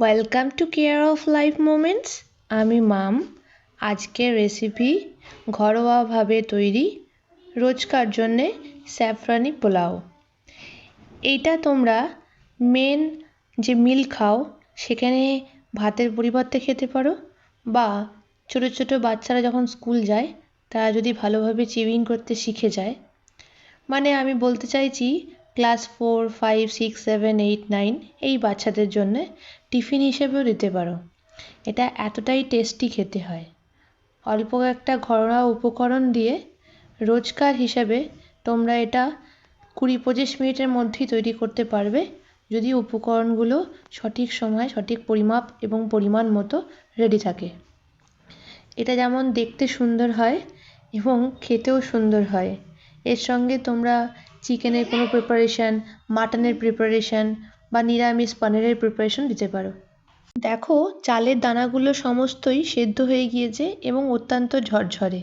Welcome to care of life moments আমি মাম। আজকের রেসিপি ঘরোয়াভাবে তৈরি রোজকার জন্যে স্যাফরানি পোলাও। এইটা তোমরা মেন যে মিল খাও, সেখানে ভাতের পরিবর্তে খেতে পারো বা ছোটো ছোটো বাচ্চারা যখন স্কুল যায়, তারা যদি ভালোভাবে চিউইং করতে শিখে যায়। মানে আমি বলতে চাইছি class four, five, six, seven, eight, nine এই বাচ্চাদের জন্যে টিফিন হিসেবেও দিতে পারো। এটা এতটাই টেস্টি খেতে হয়। অল্প একটা ঘরোয়া উপকরণ দিয়ে রোজকার হিসাবে তোমরা এটা কুড়ি পঁচিশ মিনিটের মধ্যেই তৈরি করতে পারবে। যদি উপকরণগুলো সঠিক সময়, সঠিক পরিমাপ এবং পরিমাণ মতো রেডি থাকে। এটা যেমন দেখতে সুন্দর হয় এবং খেতেও সুন্দর হয়। এর সঙ্গে তোমরা চিকেনের কোনো প্রিপারেশান মাটনের প্রিপারেশান বা নিরামিষ পনিরের প্রিপারেশান দিতে পারো। দেখো, চালের দানাগুলো সমস্তই সেদ্ধ হয়ে গিয়েছে এবং অত্যন্ত ঝরঝরে।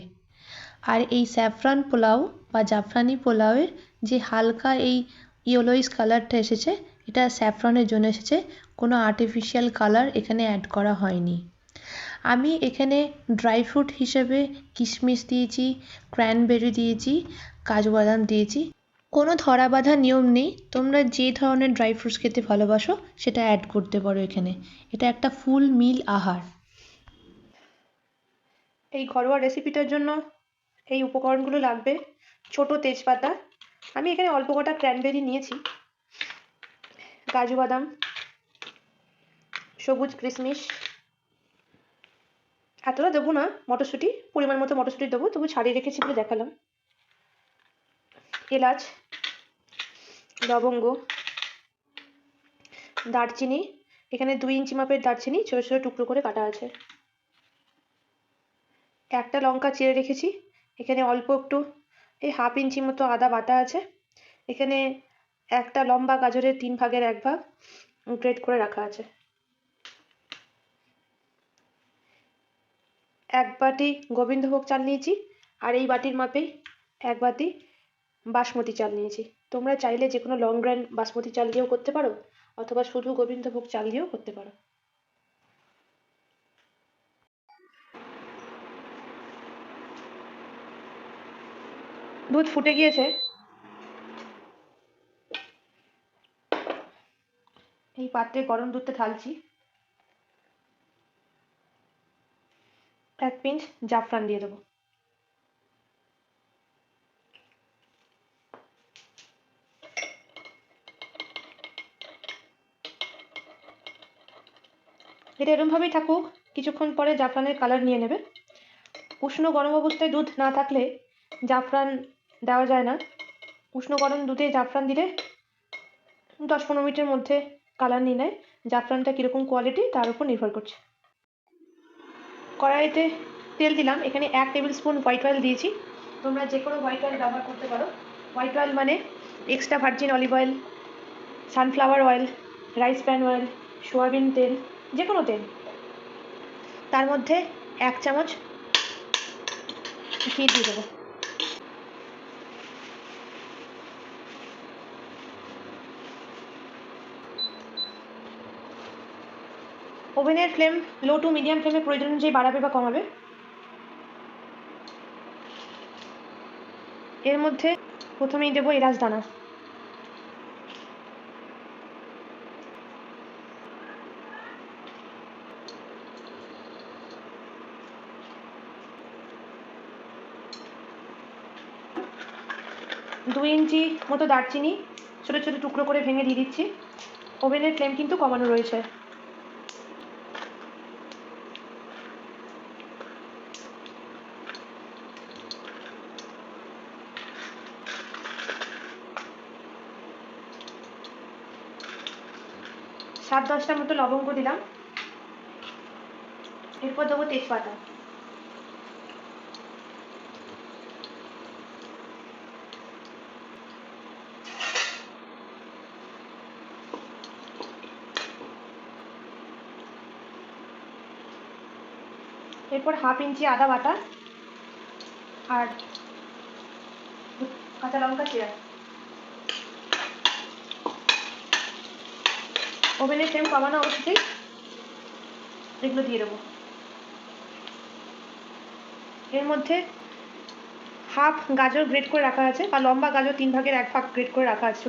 আর এই স্যাফরান পোলাও বা জাফরানি পোলাওয়ের যে হালকা এই ইয়েলোইস কালারটা এসেছে, এটা স্যাফরনের জন্য এসেছে। কোনো আর্টিফিশিয়াল কালার এখানে অ্যাড করা হয়নি। আমি এখানে ড্রাই ফ্রুট হিসেবে কিশমিশ দিয়েছি ক্র্যানবেরি দিয়েছি, কাজু বাদাম দিয়েছি। কোনো ধরা বাঁধা নিয়ম নেই। তোমরা যে ধরনের ড্রাই ফ্রুটস খেতে ভালোবাসো, সেটা অ্যাড করতে পারো এখানে। এটা একটা ফুল মিল আহার। এই ঘরোয়া রেসিপিটার জন্য এই উপকরণগুলো লাগবে। ছোট তেজপাতা। আমি এখানে অল্প কটা ক্র্যানবেরি নিয়েছি। কাজু বাদাম সবুজ কিশমিশ এতটা দেবো না, মটরশুঁটি, পরিমাণ মতো মটরশুঁটি দেবো, তবু ছাড়িয়ে রেখেছি বলে দেখালাম। এলাচ, লবঙ্গ, দারচিনি, এখানে দুই ইঞ্চি মাপের দারচিনি ছোটো ছোটো টুকরো করে কাটা আছে। একটা লঙ্কা চিড়ে রেখেছি, এখানে অল্প একটু এই হাফ ইঞ্চি মতো আদা বাটা আছে। এখানে একটা লম্বা গাজরের তিন ভাগের এক ভাগ গ্রেট করে রাখা আছে। এক বাটি গোবিন্দভোগ চাল নিয়েছি, আর এই বাটির মাপেই এক বাটি বাসমতি চাল নিয়েছি। তোমরা চাইলে যে কোনো লং গ্র্যান্ড বাসমতি চাল দিয়েও করতে পারো, অথবা শুধু গোবিন্দভোগ চাল দিয়েও করতে পারো। দুধ ফুটে গিয়েছে। এই পাত্রে গরম দুধটা ঢালছি। এক পিঞ্চ জাফরান দিয়ে দেবো। এটা এরমভাবেই থাকুক, কিছুক্ষণ পরে জাফরানের কালার নিয়ে নেবে। উষ্ণ গরম অবস্থায় দুধ না থাকলে জাফরান দেওয়া যায় না। উষ্ণ গরম দুধে জাফরান দিলে দশ পনেরো মিনিটের মধ্যে কালার নিয়ে নেয়। জাফরানটা কীরকম কোয়ালিটি তার উপর নির্ভর করছে। কড়াইতে তেল দিলাম। এখানে এক টেবিল স্পুন হোয়াইট অয়েল দিয়েছি। তোমরা যে কোনো হোয়াইট অয়েল ব্যবহার করতে পারো। হোয়াইট অয়েল মানে extra virgin olive oil sunflower oil rice pan oil soyabean তেল যে কোনো তেল। তার মধ্যে এক চামচ ঘি দিয়ে দেবো। ওভেনের ফ্লেম লো টু মিডিয়াম ফ্লেমে প্রয়োজন অনুযায়ী বাড়াবে বা কমাবে। এর মধ্যে প্রথমেই দেবো এলাচ দানা। দুই ইঞ্চি মতো দারচিনি, ছোটো ছোটো টুকরো করে ভেঙে দিয়ে দিচ্ছি। ওভেনের ফ্লেম কিন্তু কমানো রয়েছে। সাত দশটার মতো লবঙ্গ দিলাম। এরপর দেবো তেজপাতা। এরপর হাফ ইঞ্চি আদা বাটা আর কাঁচা লঙ্কা চিরা। ওভেনের ফ্লেম কমানো অবশ্যই এগুলো দিয়ে দেবো। এর মধ্যে হাফ গাজর গ্রেট করে রাখা আছে বা লম্বা গাজর তিন ভাগের এক ভাগ গ্রেট করে রাখা আছে।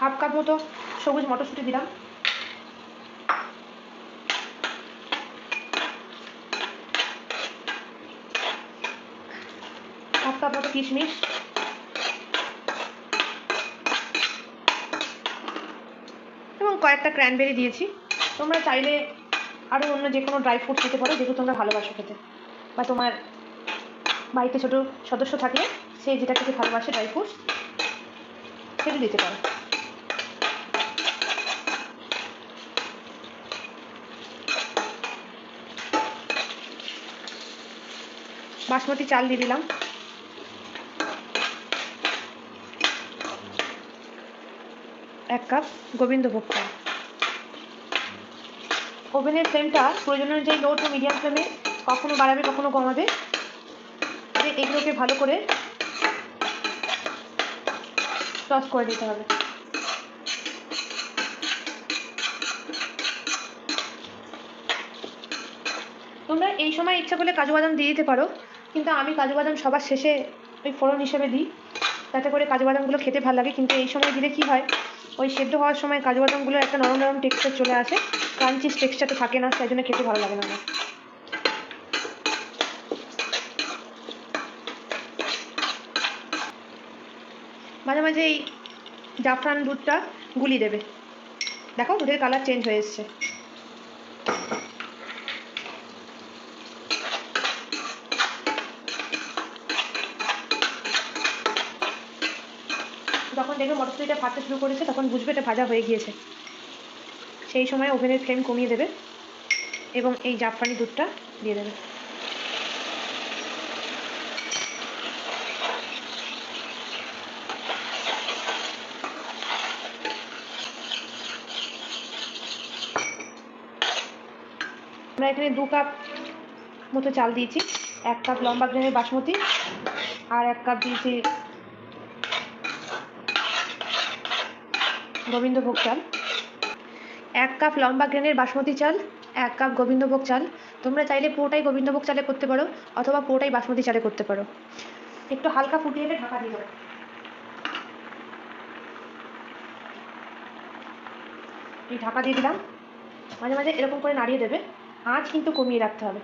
হাফ কাপ মতো সবুজ মটরশুঁটি দিলাম হাফ কাপ মতো কিশমিশ। এবং কয়েকটা ক্র্যানবেরি দিয়েছি। তোমরা চাইলে আরও অন্য যে কোনো ড্রাই ফ্রুট দিতে পারো, যেগুলো তোমরা ভালোবাসো খেতে। বা তোমার বাড়িতে ছোটো সদস্য থাকলে সে যেটা খেতে ভালোবাসে ড্রাই ফ্রুটস সেটা দিতে পারো। বাসমতি চাল দিয়ে দিলাম। এক কাপ গোবিন্দভোগ চাল। ওভেনের ফ্লেমটা প্রয়োজন অনুযায়ী লো টু মিডিয়াম ফ্লেমে কখনো বাড়াবে, কখনো কমাবে এগুলোকে ভালো করে টস করে দিতে হবে। তোমরা এই সময় ইচ্ছা করলে কাজু বাদাম দিয়ে দিতে পারো, কিন্তু আমি কাজু বাদাম সবার শেষে ওই ফোড়ন হিসেবে দিই। তাতে করে কাজু বাদামগুলো খেতে ভালো লাগে। কিন্তু এই সময় দিলে কি হয়? ওই সেদ্ধ হওয়ার সময় কাজু বাদামগুলোর একটা নরম নরম টেক্সচার চলে আসে। ক্রাঞ্চিস তো থাকে না তাই জন্য খেতে ভালো লাগে না আমার। মাঝে মাঝে এই জাফরান দুধটা গুলি দেবে। দেখো দুধের কালার চেঞ্জ হয়ে এসছে। দেখবে মটরশুঁটিটা ফাটতে শুরু করেছে, তখন বুঝবে এটা ভাজা হয়ে গিয়েছে। সেই সময় ওভেনের ফ্লেম কমিয়ে দেবে এবং এই জাফরানি দুধটা দিয়ে দেবে। আমরা এখানে দু কাপ মতো চাল দিয়েছি, এক কাপ লম্বা গ্রেনের বাসমতি আর এক কাপ দিয়েছি গোবিন্দভোগ চাল। এক কাপ লম্বা গ্রেনের বাসমতি চাল, এক কাপ গোবিন্দভোগ চাল। তোমরা চাইলে পুরোটাই গোবিন্দভোগ চালে করতে পারো, অথবা পুরোটাই বাসমতি চালে করতে পারো। একটু হালকা ফুটিয়ে এলে ঢাকা দিয়ে দেবো ঢাকা দিয়ে দিলাম। মাঝে মাঝে এরকম করে নাড়িয়ে দেবে। আঁচ কিন্তু কমিয়ে রাখতে হবে।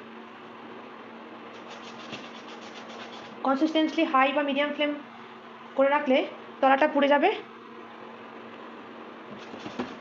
কনসিস্টেন্সলি হাই বা মিডিয়াম ফ্লেম করে রাখলে তলাটা পুড়ে যাবে। Thank you.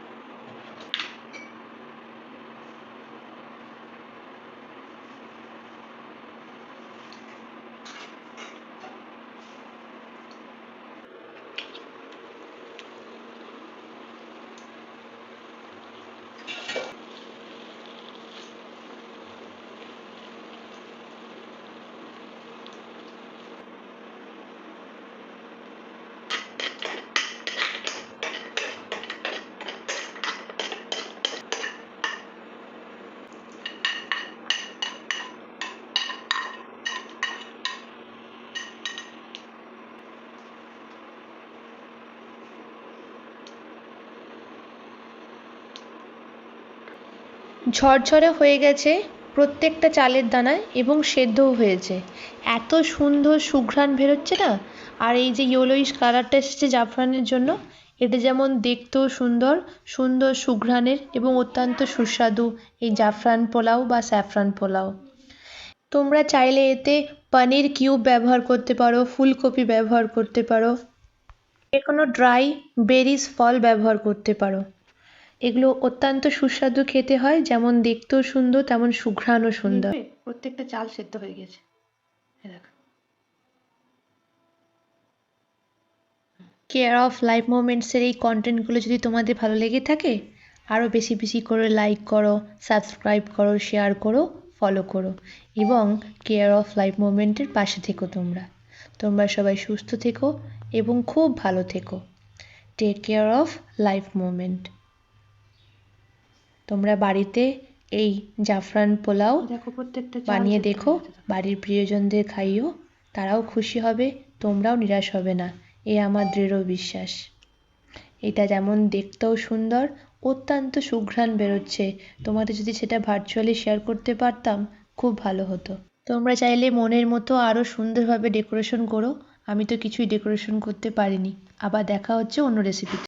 ঝরঝরে হয়ে গেছে প্রত্যেকটা চালের দানা এবং সেদ্ধও হয়েছে। এত সুন্দর সুঘ্রাণ বেরোচ্ছে না? আর এই যে ইয়েলোইশ কালারটা এসেছে জাফরানের জন্য, এটা যেমন দেখতেও সুন্দর সুন্দর সুঘ্রাণের এবং অত্যন্ত সুস্বাদু এই জাফরান পোলাও বা স্যাফরান পোলাও। তোমরা চাইলে এতে পনির কিউব ব্যবহার করতে পারো, ফুলকপি ব্যবহার করতে পারো যে কোনো ড্রাই বেরিজ ফল ব্যবহার করতে পারো। এগুলো অত্যন্ত সুস্বাদু খেতে হয় যেমন দেখতেও সুন্দর তেমন সুঘ্রাণও সুন্দর। প্রত্যেকটা চাল সেদ্ধ হয়ে গেছে। কেয়ার অফ লাইফ মোমেন্টসের এই কন্টেন্টগুলো যদি তোমাদের ভালো লেগে থাকে আরও বেশি বেশি করে লাইক করো সাবস্ক্রাইব করো শেয়ার করো ফলো করো এবং কেয়ার অফ লাইফ মোমেন্টের পাশে থেকো তোমরা। তোমরা সবাই সুস্থ থেকো এবং খুব ভালো থেকো। Take care of life moment তোমরা বাড়িতে এই জাফরান পোলাও দেখো প্রত্যেকটা চাল বানিয়ে দেখো বাড়ির প্রিয়জনদের খাইও তারাও খুশি হবে তোমরাও নিরাশ হবে না। এ আমার দৃঢ় বিশ্বাস। এটা যেমন দেখতেও সুন্দর অত্যন্ত সুঘ্রাণ বেরোচ্ছে। তোমাদের যদি সেটা ভার্চুয়ালি শেয়ার করতে পারতাম খুব ভালো হতো। তোমরা চাইলে মনের মতো আরও সুন্দরভাবে ডেকোরেশন করো। আমি তো কিছুই ডেকোরেশন করতে পারিনি। আবার দেখা হচ্ছে অন্য রেসিপিতে